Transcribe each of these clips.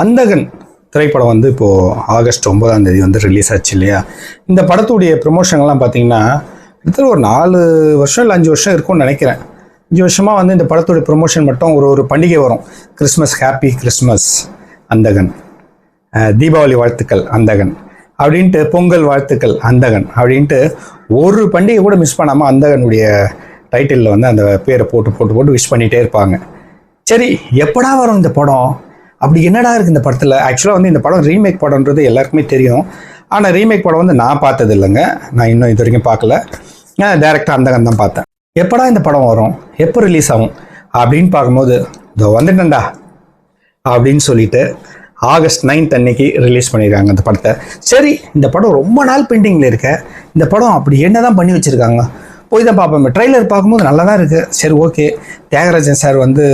அந்தகன் திரைப்படம் வந்து இப்போது ஆகஸ்ட் ஒன்பதாம் தேதி வந்து ரிலீஸ் ஆச்சு இல்லையா? இந்த படத்துடைய ப்ரொமோஷன்லாம் பார்த்தீங்கன்னா கிட்டத்தட்ட ஒரு நாலு வருஷம் இல்லை அஞ்சு வருஷம் இருக்கும்னு நினைக்கிறேன். அஞ்சு வருஷமாக வந்து இந்த படத்துடைய ப்ரொமோஷன் மட்டும் ஒரு ஒரு பண்டிகை வரும். கிறிஸ்மஸ் ஹாப்பி கிறிஸ்மஸ் அந்தகன். தீபாவளி வாழ்த்துக்கள் அந்தகன். அப்படின்ட்டு பொங்கல் வாழ்த்துக்கள் அந்தகன். அப்படின்ட்டு ஒரு பண்டிகை கூட மிஸ் பண்ணாமல் அந்தகனுடைய டைட்டிலில் வந்து அந்த பேரை போட்டு போட்டு போட்டு விஷ் பண்ணிகிட்டே இருப்பாங்க. சரி எப்படா வரும் இந்த படம்? அப்படி என்னடா இருக்குது இந்த படத்தில்? ஆக்சுவலாக வந்து இந்த படம் ரீமேக் படம்ன்றது எல்லாருக்குமே தெரியும். ஆனால் ரீமேக் படம் வந்து நான் பார்த்தது இல்லைங்க. நான் இன்னும் இது வரைக்கும் பார்க்கல. நான் டேரெக்டாக அந்தகன் தான் பார்த்தேன். எப்படா இந்த படம் வரும்? எப்போ ரிலீஸ் ஆகும்? அப்படின்னு பார்க்கும்போது இதோ வந்துட்டேன்டா அப்படின்னு சொல்லிட்டு ஆகஸ்ட் நைன்த் அன்னைக்கு ரிலீஸ் பண்ணியிருக்காங்க அந்த படத்தை. சரி இந்த படம் ரொம்ப நாள் பெண்டிங்கில் இருக்க. இந்த படம் அப்படி என்ன தான் பண்ணி வச்சுருக்காங்க? போய் தான் பார்ப்போம். ட்ரெய்லர் பார்க்கும்போது நல்லா தான் இருக்குது சரி ஓகே தியாகராஜன் சார் வந்து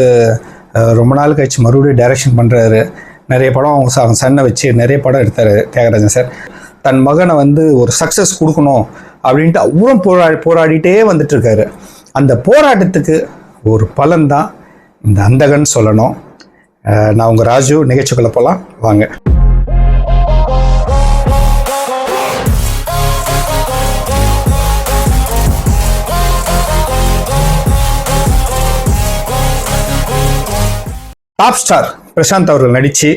ரொம்ப நாள் கழிச்சு மறுபடியும் டைரக்ஷன் பண்ணுறாரு நிறைய படம் அவங்க ச- அவங்க சன்னை வச்சு நிறைய படம் எடுத்தார் தியாகராஜன் சார். தன் மகனை வந்து ஒரு சக்ஸஸ் கொடுக்கணும் அப்படின்ட்டு அவ்வளோ போரா போராடிட்டே வந்துட்டுருக்காரு அந்த போராட்டத்துக்கு ஒரு பலன் தான் இந்த அந்தகன் சொல்லணும். நான் உங்கள் ராஜு நிகழ்ச்சிக்குள்ளே போகலாம் வாங்க. டாப் ஸ்டார் பிரசாந்த் அவர்கள் நடித்து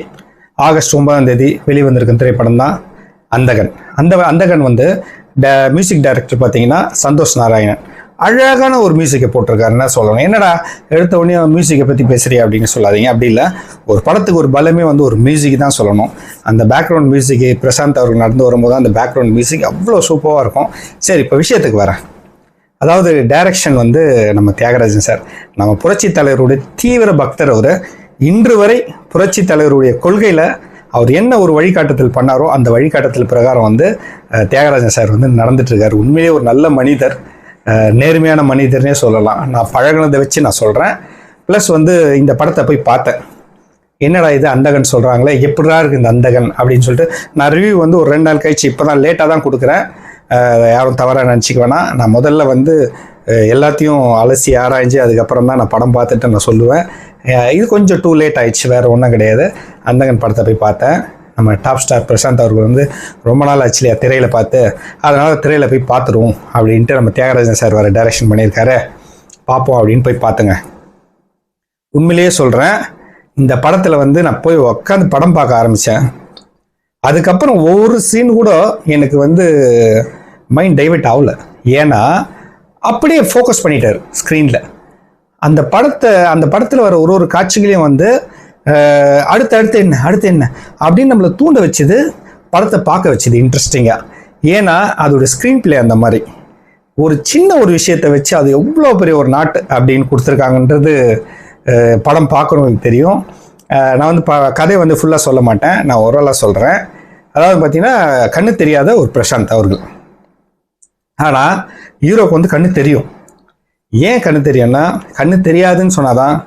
ஆகஸ்ட் ஒன்பதாம் தேதி வெளிவந்திருக்கும் திரைப்படம் தான் அந்தகன். அந்த அந்தகன் வந்து ட மியூசிக் டைரக்டர் பார்த்தீங்கன்னா சந்தோஷ் நாராயணன். அழகான ஒரு மியூசிக்கை போட்டிருக்காருன்னா சொல்லணும்? என்னடா எடுத்த உடனே மியூசிக்கை பற்றி பேசுறியா அப்படின்னு சொல்லாதீங்க. அப்படி இல்லை. ஒரு படத்துக்கு ஒரு பலமே வந்து ஒரு மியூசிக் தான் சொல்லணும். அந்த பேக்ரவுண்ட் மியூசிக்கு பிரசாந்த் அவர்கள் நடந்து வரும்போது அந்த பேக்ரவுண்ட் மியூசிக் அவ்வளோ சூப்பராக இருக்கும். சரி இப்போ விஷயத்துக்கு வரேன். அதாவது டைரக்ஷன் வந்து நம்ம தியாகராஜன் சார் நம்ம புரட்சி தலைவருடைய தீவிர பக்தர் அவர் இன்று வரை புரட்சி தலைவருடைய கொள்கையில் அவர் என்ன ஒரு வழிகாட்டுதல் பண்ணாரோ அந்த வழிகாட்டுதல் பிரகாரம் வந்து தியாகராஜன் சார் வந்து நடந்துட்டுருக்கார் உண்மையிலே ஒரு நல்ல மனிதர் நேர்மையான மனிதர்னே சொல்லலாம். நான் பழகுனதை வச்சு நான் சொல்கிறேன் ப்ளஸ் வந்து இந்த படத்தை போய் பார்த்தேன். என்னடா இது அந்தகன் சொல்கிறாங்களே எப்படா இருக்குது இந்த அந்தகன் அப்படின்னு சொல்லிட்டு நான் ரிவ்யூ வந்து ஒரு ரெண்டு நாள் கழிச்சு இப்போ தான் லேட்டாக தான் கொடுக்குறேன். யாரும் தவறாக நினச்சிக்க வேணாம். நான் முதல்ல வந்து எல்லாத்தையும் அலசி ஆராய்ஞ்சு அதுக்கப்புறம் தான் நான் படம் பார்த்துட்டு நான் சொல்லுவேன். இது கொஞ்சம் டூ லேட் ஆயிடுச்சு வேறு ஒன்றும் கிடையாது. அந்தகன் படத்தை போய் பார்த்தேன். நம்ம டாப் ஸ்டார் பிரசாந்த் அவர்கள் வந்து ரொம்ப நாள் ஆச்சுலையா திரையில் பார்த்து அதனால் திரையில் போய் பார்த்துருவோம் அப்படின்ட்டு நம்ம தியாகராஜன் சார் வேறு டைரக்ஷன் பண்ணியிருக்காரு. பார்ப்போம் அப்படின்னு போய் பார்த்துங்க. உண்மையிலேயே சொல்கிறேன் இந்த படத்தில் வந்து நான் போய் உட்காந்து படம் பார்க்க ஆரம்பித்தேன் அதுக்கப்புறம் ஒவ்வொரு சீன் கூட எனக்கு வந்து மைண்ட் டைவெர்ட் ஆகல. ஏன்னா அப்படியே ஃபோக்கஸ் பண்ணிட்டார் ஸ்க்ரீனில் அந்த படத்தை அந்த படத்தில் வர ஒரு ஒரு காட்சிகளையும் வந்து அடுத்து அடுத்து என்ன அடுத்து என்ன அப்படின்னு நம்மளை தூண்ட வச்சது படத்தை பார்க்க வச்சது இன்ட்ரெஸ்டிங்காக ஏன்னா அதோட ஸ்க்ரீன் பிளே அந்த மாதிரி. ஒரு சின்ன ஒரு விஷயத்தை வச்சு அது எவ்வளோ பெரிய ஒரு நாட்டு அப்படின்னு கொடுத்துருக்காங்கன்றது படம் பார்க்குறவங்களுக்கு தெரியும். நான் வந்து ப கதையை வந்து ஃபுல்லாக சொல்ல மாட்டேன். நான் ஓரளவு சொல்கிறேன் அதாவது பார்த்திங்கன்னா கண்ணு தெரியாத ஒரு பிரசாந்த் அவர்கள். ஆனால் ஹீரோக்கு வந்து கண்ணு தெரியும். ஏன் கண்ணு தெரியும்னா கண்ணு தெரியாதுன்னு சொன்னாதான்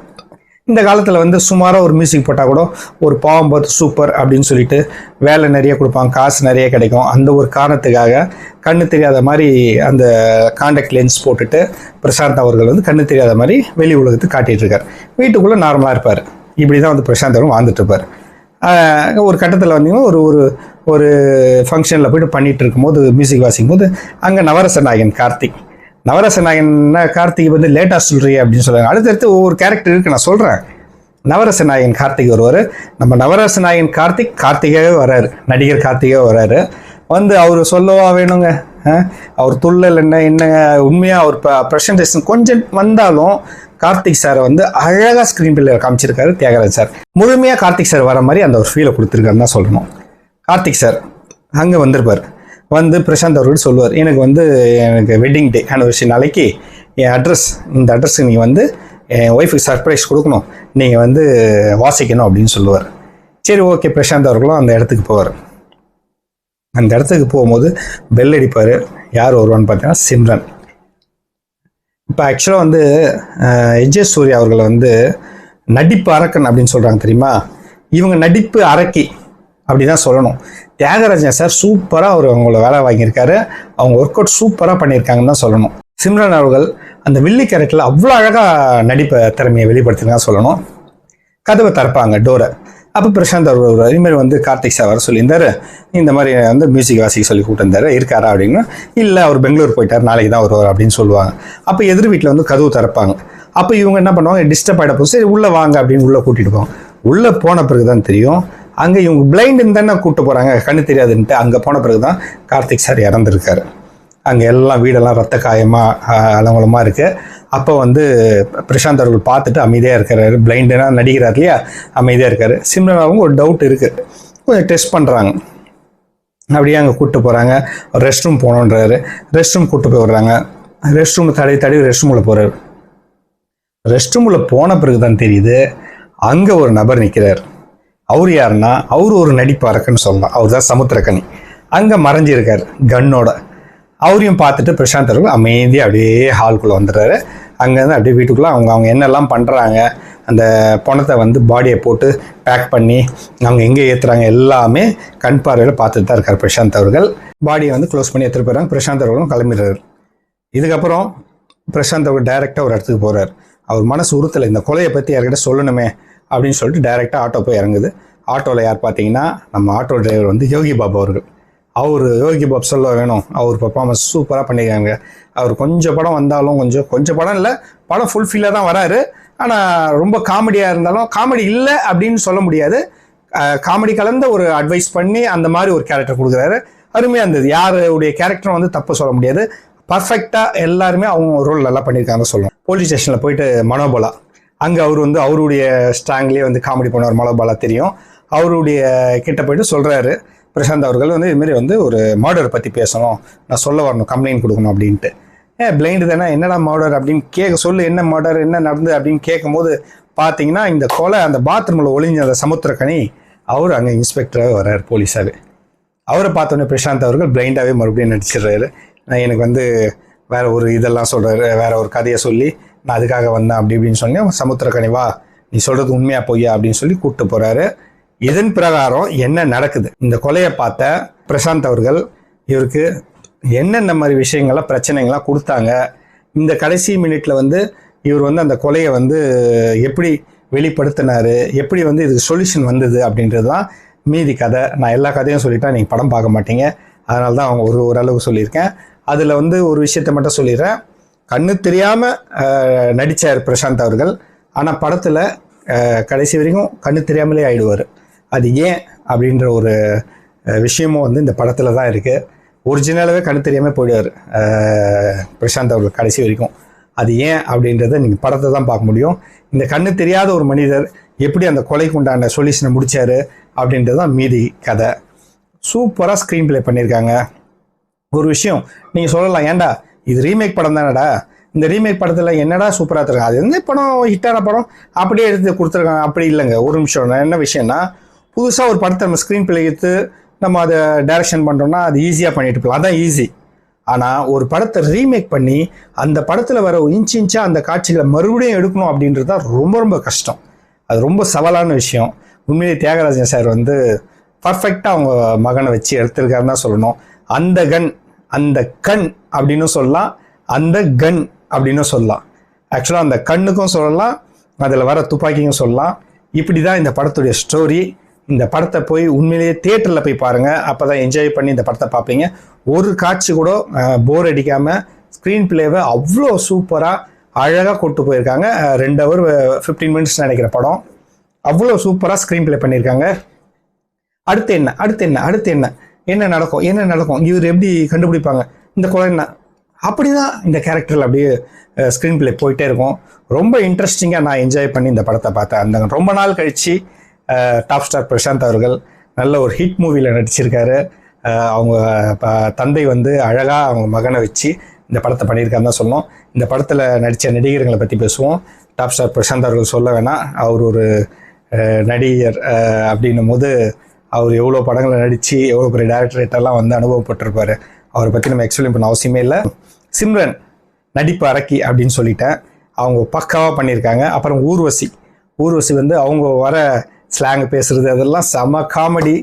இந்த காலத்தில் வந்து சுமாராக ஒரு மியூசிக் போட்டால் கூட ஒரு பாவம் பார்த்து சூப்பர் அப்படின்னு சொல்லிட்டு வேலை நிறைய கொடுப்பாங்க காசு நிறைய கிடைக்கும். அந்த ஒரு காரணத்துக்காக கண்ணு தெரியாத மாதிரி அந்த காண்டாக்ட் லென்ஸ் போட்டுட்டு பிரசாந்த் அவர்கள் வந்து கண்ணு தெரியாத மாதிரி வெளி உலகத்துக்கு காட்டிகிட்டு இருக்கார். வீட்டுக்குள்ளே நார்மலாக இருப்பார். இப்படி தான் வந்து பிரசாந்த் அவர் வாழ்ந்துட்டு இருப்பார். ஒரு கட்டத்தில் வந்தீங்கன்னா ஒரு ஒரு ஒரு ஃபங்க்ஷனில் போயிட்டு பண்ணிட்டு இருக்கும்போது மியூசிக் வாசிக்கும் போது அங்கே நவரச நாயகன் கார்த்திக். நவரச நாயகன் கார்த்திக் வந்து லேட்டாக சொல்கிறீ அப்படின்னு சொல்லுவாங்க அடுத்தடுத்து ஒவ்வொரு கேரக்டர் இருக்குது நான் சொல்கிறேன் நவரச நாயகன் கார்த்திக் வருவார். நம்ம நவரச நாயகன் கார்த்திக் கார்த்திகாவே வராரு. நடிகர் கார்த்திகாவே வராரு. வந்து அவர் சொல்லவா வேணுங்க? அவர் துள்ளல் என்ன என்ன உண்மையாக அவர் ப்ரெசன்டேஷன் கொஞ்சம் வந்தாலும் கார்த்திக் சாரை வந்து அழகாக ஸ்க்ரீன் பிள்ளை காமிச்சிருக்காரு தியாகராஜ் சார் முழுமையாக கார்த்திக் சார் வர மாதிரி அந்த ஒரு ஃபீலை கொடுத்துருக்காருன்னு தான் சொல்லணும். கார்த்திக் சார் அங்கே வந்திருப்பார். வந்து பிரசாந்த் அவர்கள் சொல்லுவார் எனக்கு வந்து எனக்கு வெட்டிங் டே ஆனிவர்சரி நாளைக்கு என் அட்ரஸ் இந்த அட்ரஸ்க்கு நீங்கள் வந்து என் ஒய்ஃபுக்கு சர்ப்ரைஸ் கொடுக்கணும். நீங்கள் வந்து வாசிக்கணும் அப்படின்னு சொல்லுவார். சரி ஓகே பிரசாந்த் அவர்களும் அந்த இடத்துக்கு போவார். அந்த இடத்துக்கு போகும்போது பெல் அடிப்பார். யார் வருவான்னு பார்த்தீங்கன்னா சிம்ரன். இப்போ ஆக்சுவலாக வந்து எஜே சூர்யா அவர்களை வந்து நடிப்பு அரக்கன் அப்படின்னு சொல்கிறாங்க தெரியுமா? இவங்க நடிப்பு அரக்கி அப்படி தான் சொல்லணும். தியாகராஜன் சார் சூப்பராக அவர் அவங்கள வேலை வாங்கியிருக்காரு. அவங்க ஒர்க் அவுட் சூப்பராக பண்ணியிருக்காங்கன்னு தான் சொல்லணும். சிம்ரன் அவர்கள் அந்த வில்லி கேரக்டரில் அவ்வளோ அழகாக நடிப்பை திறமையை வெளிப்படுத்தினா சொல்லணும். கதவை திறப்பாங்க டோரை அப்போ பிரசாந்த் அவர் வருவார் இதுமாதிரி வந்து கார்த்திக் சார் வர சொல்லியிருந்தாரு. இந்த மாதிரி வந்து மியூசிக் வாசிக்க சொல்லி கூட்டிருந்தாரு இருக்காரா அப்படின்னு? இல்லை அவர் பெங்களூர் போயிட்டார். நாளைக்கு தான் வருவார் அப்படின்னு சொல்லுவாங்க. அப்போ எதிர் வீட்டில் வந்து கதவு திறப்பாங்க. அப்போ இவங்க என்ன பண்ணுவாங்க? டிஸ்டர்ப் ஆகிட போது சரி உள்ளே வாங்க அப்படின்னு உள்ளே கூட்டிகிட்டு போவாங்க. உள்ளே போன பிறகு தான் தெரியும். அங்கே இவங்க பிளைண்டுன்னு தானே கூப்பிட்டு போகிறாங்க கண்ணு தெரியாதுன்ட்டு அங்கே போன பிறகு தான் கார்த்திக் சார் இறந்துருக்காரு. அங்கே எல்லாம் வீடெல்லாம் ரத்த காயமாக அலங்கலமாக இருக்குது அப்போ வந்து பிரசாந்த் அவர்கள் பார்த்துட்டு அமைதியாக இருக்கிறாரு. பிளைண்டுனா நடிக்கிறார் இல்லையா? அமைதியாக இருக்காரு. சிம்ரன் ஒரு டவுட் இருக்குது கொஞ்சம் டெஸ்ட் பண்ணுறாங்க அப்படியே அங்கே கூப்பிட்டு போகிறாங்க ரெஸ்ட் ரூம் போகணுன்றாரு ரெஸ்ட் ரூம் கூப்பிட்டு போய் விடுறாங்க. ரெஸ்ட் ரூம் தடவி தடவி ரெஸ்ட் ரூமில் போகிறாரு ரெஸ்ட் ரூமில் போன பிறகு தான் தெரியுது அங்கே ஒரு நபர் நிற்கிறார் அவர் யாருன்னா அவர் ஒரு நடிப்பாரக்குன்னு சொல்லலாம். அவர் தான் சமுத்திரக்கனி. அங்கே மறைஞ்சிருக்கார். கன்னோட அவரையும் பார்த்துட்டு பிரசாந்த் அவர்கள் அமைதியாக அப்படியே ஹால்குள்ளே வந்துடுறாரு. அங்கேருந்து அப்படியே வீட்டுக்குள்ளே அவங்க அவங்க என்னெல்லாம் பண்ணுறாங்க அந்த பணத்தை வந்து பாடியை போட்டு பேக் பண்ணி அவங்க எங்கே ஏற்றுறாங்க எல்லாமே கண் பார்வையில் பார்த்துட்டு தான் இருக்கார் பிரசாந்த் அவர்கள். பாடியை வந்து க்ளோஸ் பண்ணி எடுத்துகிட்டு போகிறாங்க பிரசாந்த் அவர்களும் கிளம்பிடுறாரு. இதுக்கப்புறம் பிரசாந்த் அவர் டைரெக்டாக ஒரு இடத்துக்கு போகிறார் அவர் மனசு உறுத்தலை இந்த கொலையை பற்றி யார்கிட்ட சொல்லணுமே அப்படின்னு சொல்லிட்டு டைரெக்டாக ஆட்டோ போய் இறங்குது. ஆட்டோவில் யார் பார்த்தீங்கன்னா நம்ம ஆட்டோ டிரைவர் வந்து யோகி பாபு அவர்கள். அவர் யோகி பாப் சொல்ல வேணும். அவர் பர்ஃபார்மன்ஸ் சூப்பராக பண்ணியிருக்காங்க அவர் கொஞ்சம் படம் வந்தாலும் கொஞ்சம் கொஞ்சம் படம் இல்லை படம் ஃபுல்ஃபில்லாக தான் வராரு. ஆனால் ரொம்ப காமெடியாக இருந்தாலும் காமெடி இல்லை அப்படின்னு சொல்ல முடியாது. காமெடி கலந்த ஒரு அட்வைஸ் பண்ணி அந்த மாதிரி ஒரு கேரக்டர் கொடுக்குறாரு. அருமையாக இருந்தது. யாருடைய கேரக்டரும் வந்து தப்பு சொல்ல முடியாது. பர்ஃபெக்டாக எல்லாருமே அவங்க ரோல் நல்லா பண்ணியிருக்காங்க சொல்லணும். போலீஸ் ஸ்டேஷனில் போயிட்டு மனோபலா. அங்கே அவர் வந்து அவருடைய ஸ்ட்ராங்லேயே வந்து காமெடி பண்ணுவார். மனோபலா தெரியும். அவருடைய கிட்ட போயிட்டு சொல்கிறாரு பிரசாந்த் அவர்கள் வந்து இதுமாரி வந்து ஒரு மர்டர் பற்றி பேசணும். நான் சொல்ல வரணும் கம்ப்ளைண்ட் கொடுக்கணும் அப்படின்ட்டு. ஏ பிளைண்டு தானே? என்னடா மர்டர் அப்படின்னு கேட்க சொல்லு என்ன மர்டர் என்ன நடந்தது அப்படின்னு கேட்கும்போது பார்த்தீங்கன்னா இந்த கொலை அந்த பாத்ரூமில் ஒளிஞ்ச அந்த சமுத்திரக்கணி அவர் அங்கே இன்ஸ்பெக்டராகவே வர்றார் போலீஸாகவே அவரை பார்த்தோன்னே பிரசாந்த் அவர்கள் பிளைண்டாகவே மறுபடியும் நடிச்சிடுறாரு. நான் எனக்கு வந்து வேற ஒரு இதெல்லாம் சொல்கிறாரு வேற ஒரு கதையை சொல்லி நான் அதுக்காக வந்தேன் அப்படி இப்படின்னு சொன்னேன் சமுத்திரக்கனி வா நீ சொல்கிறது உண்மையாக பொய்யா? அப்படின்னு சொல்லி கூப்பிட்டு போகிறாரு இதன் பிரகாரம் என்ன நடக்குது? இந்த கொலையை பார்த்த பிரசாந்த் அவர்கள் இவருக்கு என்னென்ன மாதிரி விஷயங்கள்லாம் பிரச்சனைகள்லாம் கொடுத்தாங்க? இந்த கடைசி மினிட்ல வந்து இவர் வந்து அந்த கொலையை வந்து எப்படி வெளிப்படுத்தினார்? எப்படி வந்து இதுக்கு சொல்யூஷன் வந்தது அப்படின்றது தான் மீதி கதை. நான் எல்லா கதையும் சொல்லிட்டா நீங்கள் படம் பார்க்க மாட்டீங்க. அதனால தான் அவங்க ஒரு ஓரளவு சொல்லியிருக்கேன். அதில் வந்து ஒரு விஷயத்தை மட்டும் சொல்லிடுறேன். கண்ணு தெரியாமல் நடித்தார் பிரசாந்த் அவர்கள். ஆனால் படத்தில் கடைசி வரைக்கும் கண்ணு தெரியாமலே ஆயிடுவார். அது ஏன் அப்படின்ற ஒரு விஷயமும் வந்து இந்த படத்தில் தான் இருக்குது ஒரிஜினலாகவே கண்ணு தெரியாமல் போயிடுவார் பிரசாந்த் அவர்கள் கடைசி வரைக்கும். அது ஏன் அப்படின்றத நீங்கள் படத்தை தான் பார்க்க முடியும். இந்த கண்ணு தெரியாத ஒரு மனிதர் எப்படி அந்த கொலைக்கு உண்டான சொல்யூஷனை முடித்தார் அப்படின்றது தான் மீதி கதை. சூப்பராக ஸ்க்ரீன் ப்ளே பண்ணியிருக்காங்க ஒரு விஷயம் நீங்கள் சொல்லலாம் ஏன்டா இது ரீமேக் படம் தானடா? இந்த ரீமேக் படத்தில் என்னடா சூப்பராக இருக்காங்க அது எந்த படம் ஹிட்டான படம்? அப்படியே எடுத்து கொடுத்துருக்காங்க. அப்படி இல்லைங்க. ஒரு நிமிஷம் என்ன விஷயம்னா புதுசாக ஒரு படத்தை நம்ம ஸ்க்ரீன் பிளே எடுத்து நம்ம அதை டைரக்ஷன் பண்ணுறோம்னா அது ஈஸியாக பண்ணிட்டு போகலாம் அதான் ஈஸி ஆனால் ஒரு படத்தை ரீமேக் பண்ணி அந்த படத்தில் வர இன்ச் இன்ச்சாக அந்த காட்சிகளை மறுபடியும் எடுக்கணும் அப்படின்றது தான் ரொம்ப ரொம்ப கஷ்டம். அது ரொம்ப சவாலான விஷயம். உண்மையிலே தியாகராஜன் சார் வந்து பர்ஃபெக்டாக அவங்க மகனை வச்சு எடுத்திருக்காருன்னு தான் சொல்லணும். அந்த கன் அந்த கண் அப்படின்னு சொல்லலாம். அந்த கன் அப்படின்னு சொல்லலாம். ஆக்சுவலாக அந்த கண்ணுக்கும் சொல்லலாம். அதில் வர துப்பாக்கியும் சொல்லலாம். இப்படி தான் இந்த படத்துடைய ஸ்டோரி இந்த படத்தை போய் உண்மையிலேயே தேட்டரில் போய் பாருங்கள் அப்போ தான் என்ஜாய் பண்ணி இந்த படத்தை பார்ப்பீங்க. ஒரு காட்சி கூட போர் அடிக்காமல் ஸ்க்ரீன் பிளேவை அவ்வளோ சூப்பராக அழகாக கொண்டு போயிருக்காங்க. ரெண்டு ஹவர் ஃபிஃப்டீன் மினிட்ஸ் நினைக்கிற படம். அவ்வளோ சூப்பராக ஸ்க்ரீன் பிளே பண்ணியிருக்காங்க. அடுத்து என்ன? அடுத்து என்ன? அடுத்து என்ன? என்ன நடக்கும்? என்ன நடக்கும்? இவர் எப்படி கண்டுபிடிப்பாங்க? இந்த குழந்தை என்ன? அப்படிதான் இந்த கேரக்டரில் அப்படியே ஸ்க்ரீன் பிளே போயிட்டே இருக்கும். ரொம்ப இன்ட்ரெஸ்டிங்காக நான் என்ஜாய் பண்ணி இந்த படத்தை பார்த்தேன். அந்த ரொம்ப நாள் கழித்து டாப் ஸ்டார் பிரசாந்த் அவர்கள் நல்ல ஒரு ஹிட் மூவியில் நடிச்சிருக்காரு. அவங்க ப- தந்தை வந்து அழகாக அவங்க மகனை வச்சு இந்த படத்தை பண்ணியிருக்காருன்னு தான் சொன்னோம் இந்த படத்தில் நடித்த நடிகர்களை பற்றி பேசுவோம். டாப் ஸ்டார் பிரசாந்த் அவர்கள் சொல்ல வேணாம். அவர் ஒரு நடிகர் அப்படின்னும் போது அவர் எவ்வளோ படங்களை நடித்து எவ்வளோ பெரிய டேரக்டரேட்டெல்லாம் வந்து அனுபவப்பட்டிருப்பார். அவரை பற்றி நம்ம எக்ஸ்பிளைன் பண்ண அவசியமே இல்லை. சிம்ரன் நடிப்பு அரக்கி அப்படின்னு சொல்லிட்டேன். அவங்க பக்காவாக பண்ணியிருக்காங்க. அப்புறம் ஊர்வசி. ஊர்வசி வந்து அவங்க வர ஸ்லாங் பேசுறது அதெல்லாம் செம காமெடி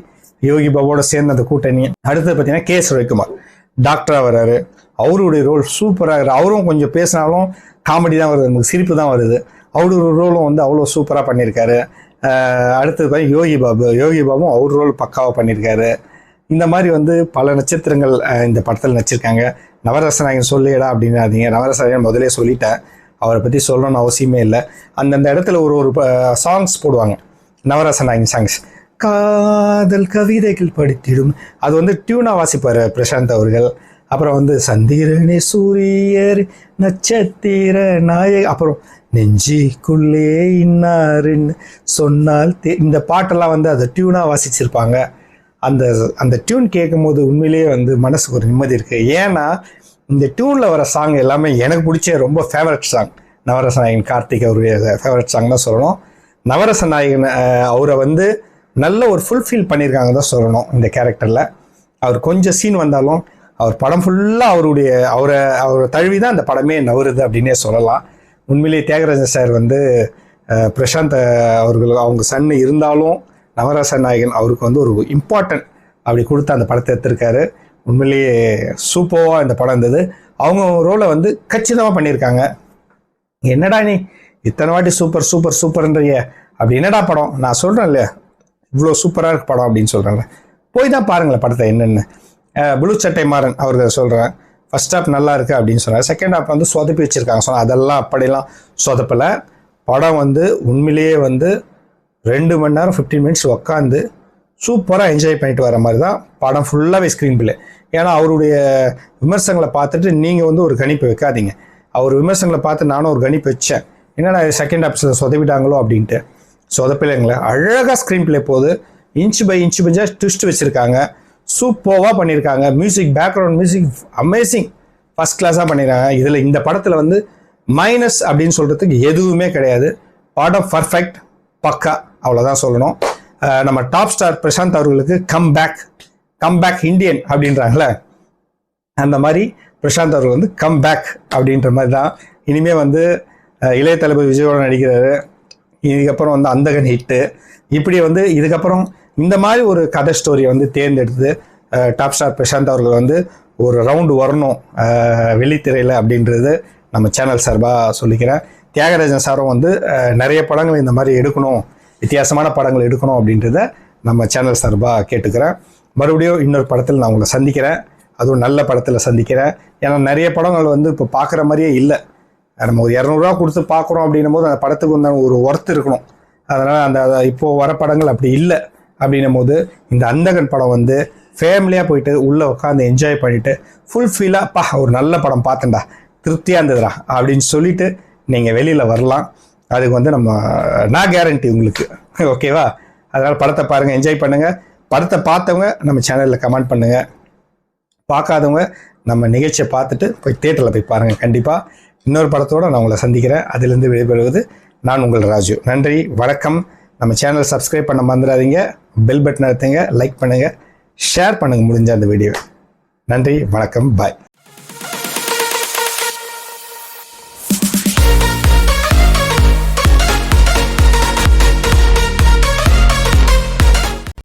யோகி பாபோட சேர்ந்த அந்த கூட்டணி. அடுத்தது பார்த்தீங்கன்னா கே. எஸ் ரவிக்குமார் டாக்டராக வர்றாரு. அவருடைய ரோல் சூப்பராக அவரும் கொஞ்சம் பேசினாலும் காமெடி தான் வருது. நமக்கு சிரிப்பு தான் வருது. அவரோட ரோலும் வந்து அவ்வளோ சூப்பராக பண்ணியிருக்காரு. அடுத்தது பார்த்தீங்கன்னா யோகி பாபு. யோகி பாபும் அவர் ரோல் பக்காவாக பண்ணியிருக்காரு. இந்த மாதிரி வந்து பல நட்சத்திரங்கள் இந்த படத்தில் நடிச்சிருக்காங்க. நவரசநாயகன் சொல்லிடா அப்படின்னாதீங்க. நவரசநாயகன் முதலே சொல்லிட்டேன். அவரை பற்றி சொல்லணும்னு அவசியமே இல்லை. அந்தந்த இடத்துல ஒரு ஒரு சாங்ஸ் போடுவாங்க. நவராசனாயின் சாங்ஸ். காதல் கவிதைகள் படித்திடும். அது வந்து டியூனா வாசிப்பார் பிரசாந்த் அவர்கள். அப்புறம் வந்து சந்திரனே சூரியர் நட்சத்திர நாயக அப்புறம் நெஞ்சிக்குள்ளே இன்னாருன்னு சொன்னால் தே- இந்த பாட்டெல்லாம் வந்து அதை டியூனாக வாசிச்சிருப்பாங்க. அந்த அந்த டியூன் கேட்கும்போது உண்மையிலேயே வந்து மனசுக்கு ஒரு நிம்மதி இருக்குது ஏன்னா இந்த டியூனில் வர சாங் எல்லாமே எனக்கு பிடிச்ச ரொம்ப ஃபேவரட் சாங் நவரச நாயகன் கார்த்திக் அவருடைய ஃபேவரட் சாங் தான் சொல்லணும். நவரச நாயகன் அவரை வந்து நல்ல ஒரு ஃபுல்ஃபில் பண்ணியிருக்காங்க தான் சொல்லணும் இந்த கேரக்டரில் அவர் கொஞ்சம் சீன் வந்தாலும் அவர் படம் ஃபுல்லாக அவருடைய அவரை அவரை தழுவி தான் அந்த படமே நவருது அப்படின்னே சொல்லலாம். உண்மையிலேயே தியாகராஜன் சார் வந்து பிரசாந்த் அவர்கள் அவங்க சன்னு இருந்தாலும் நவரச நாயகன் அவருக்கு வந்து ஒரு இம்பார்ட்டன்ட் அப்படி கொடுத்து அந்த படத்தை எடுத்திருக்காரு. உண்மையிலேயே சூப்பராக இந்த படம் இருந்தது. அவங்க ரோலை வந்து கச்சிதமாக பண்ணியிருக்காங்க. என்னடா நீ இத்தனை வாட்டி சூப்பர் சூப்பர் சூப்பர்ன்றிய அப்படி என்னடா படம்? நான் சொல்கிறேன் இல்லையா இவ்வளோ சூப்பராக இருக்கு படம் அப்படின்னு சொல்கிறேன்ல போய் தான் பாருங்களேன் படத்தை என்னென்னு. ப்ளூ சட்டை மாறன் அவர்கள் சொல்கிறேன் ஃபர்ஸ்ட் ஹாப் நல்லா இருக்கு அப்படின்னு சொன்னார் செகண்ட் ஹாப் வந்து சொதப்பி வச்சுருக்காங்க. சொன்னால் அதெல்லாம் அப்படிலாம் சொதப்பலை. படம் வந்து உண்மையிலேயே வந்து ரெண்டு மணி நேரம் ஃபிஃப்டீன் மினிட்ஸ் உக்காந்து சூப்பராக என்ஜாய் பண்ணிட்டு வர மாதிரி தான் படம் ஃபுல்லாகவே ஸ்க்ரீன் பிளே ஏன்னா அவருடைய விமர்சனங்களை பார்த்துட்டு நீங்கள் வந்து ஒரு கணிப்பு வைக்காதீங்க. அவர் விமர்சனங்களை பார்த்து நானும் ஒரு கணிப்பு வச்சேன். என்னடா செகண்ட் ஆப்ஸில் சொதவிட்டாங்களோ அப்படின்ட்டு. சொதப்பில்லைங்களே அழகாக ஸ்க்ரீன் பிளே போகுது இன்ச் பை இன்ச் பஞ்சாக ட்விஸ்ட் வச்சுருக்காங்க. சூப்பர்வாக பண்ணியிருக்காங்க music background music amazing first கிளாஸாக பண்ணியிருக்காங்க இதில் இந்த படத்தில் வந்து மைனஸ் அப்படின்னு சொல்கிறதுக்கு எதுவுமே கிடையாது. படம் பர்ஃபெக்ட் பக்கா அவ்வளோதான் சொல்லணும். நம்ம டாப் ஸ்டார் பிரசாந்த் அவர்களுக்கு come back come back Indian அப்படின்றாங்களே. அந்த மாதிரி பிரசாந்த் அவர்கள் வந்து கம் பேக் அப்படின்ற மாதிரி தான் இனிமேல் வந்து இளைய தளபதி விஜயோட நடிக்கிறாரு. இதுக்கப்புறம் வந்து அந்தகன் ஹிட்டு இப்படி வந்து இதுக்கப்புறம் இந்த மாதிரி ஒரு கதை ஸ்டோரியை வந்து தேர்ந்தெடுத்து டாப் ஸ்டார் பிரசாந்த் அவர்கள் வந்து ஒரு ரவுண்டு வரணும் வெளித்திரையில் வெள்ளித்திரையில் அப்படின்றது நம்ம சேனல் சார்பாக சொல்லிக்கிறேன். தியாகராஜன் சாரும் வந்து நிறைய படங்கள் இந்த மாதிரி எடுக்கணும் வித்தியாசமான படங்கள் எடுக்கணும் அப்படின்றத நம்ம சேனல் சார்பாக கேட்டுக்கிறேன். மறுபடியும் இன்னொரு படத்தில் நான் உங்களை சந்திக்கிறேன். அதுவும் நல்ல படத்தில் சந்திக்கிறேன். ஏன்னா நிறைய படங்கள் வந்து இப்போ பார்க்குற மாதிரியே இல்லை. நம்ம ஒரு இரநூறுவா கொடுத்து பார்க்குறோம் அப்படின்னும் போது அந்த படத்துக்கு உண்டான ஒரு ஒர்த்து இருக்கணும். அதனால் அந்த இப்போது வர படங்கள் அப்படி இல்லை அப்படின்னும் போது இந்த அந்தகன் படம் வந்து ஃபேமிலியாக போயிட்டு உள்ளே உட்காந்து என்ஜாய் பண்ணிட்டு ஃபுல்ஃபில்லாக பா ஒரு நல்ல படம் பார்த்தேன்டா திருப்தியாக இருந்ததுடா அப்படின்னு சொல்லிட்டு நீங்கள் வெளியில் வரலாம். அதுக்கு வந்து நம்ம நான் கேரண்டி உங்களுக்கு. ஓகேவா அதனால் படத்தை பாருங்கள் என்ஜாய் பண்ணுங்கள் படத்தை பார்த்தவங்க நம்ம சேனலில் கமெண்ட் பண்ணுங்கள் பார்க்காதவங்க நம்ம நிகழ்ச்சியை பார்த்துட்டு போய் தேட்டரில் போய் பாருங்கள் கண்டிப்பாக இன்னொரு படத்தோடு நான் உங்களை சந்திக்கிறேன். அதிலிருந்து விடைபெறுவது நான் உங்கள் ராஜு. நன்றி வணக்கம். நம்ம சேனல் சப்ஸ்கிரைப் பண்ண மறந்துடாதீங்க. பெல் பட்டன் அழுத்துங்க லைக் பண்ணுங்கள் ஷேர் பண்ணுங்கள் முடிஞ்ச அந்த வீடியோ நன்றி வணக்கம் பாய்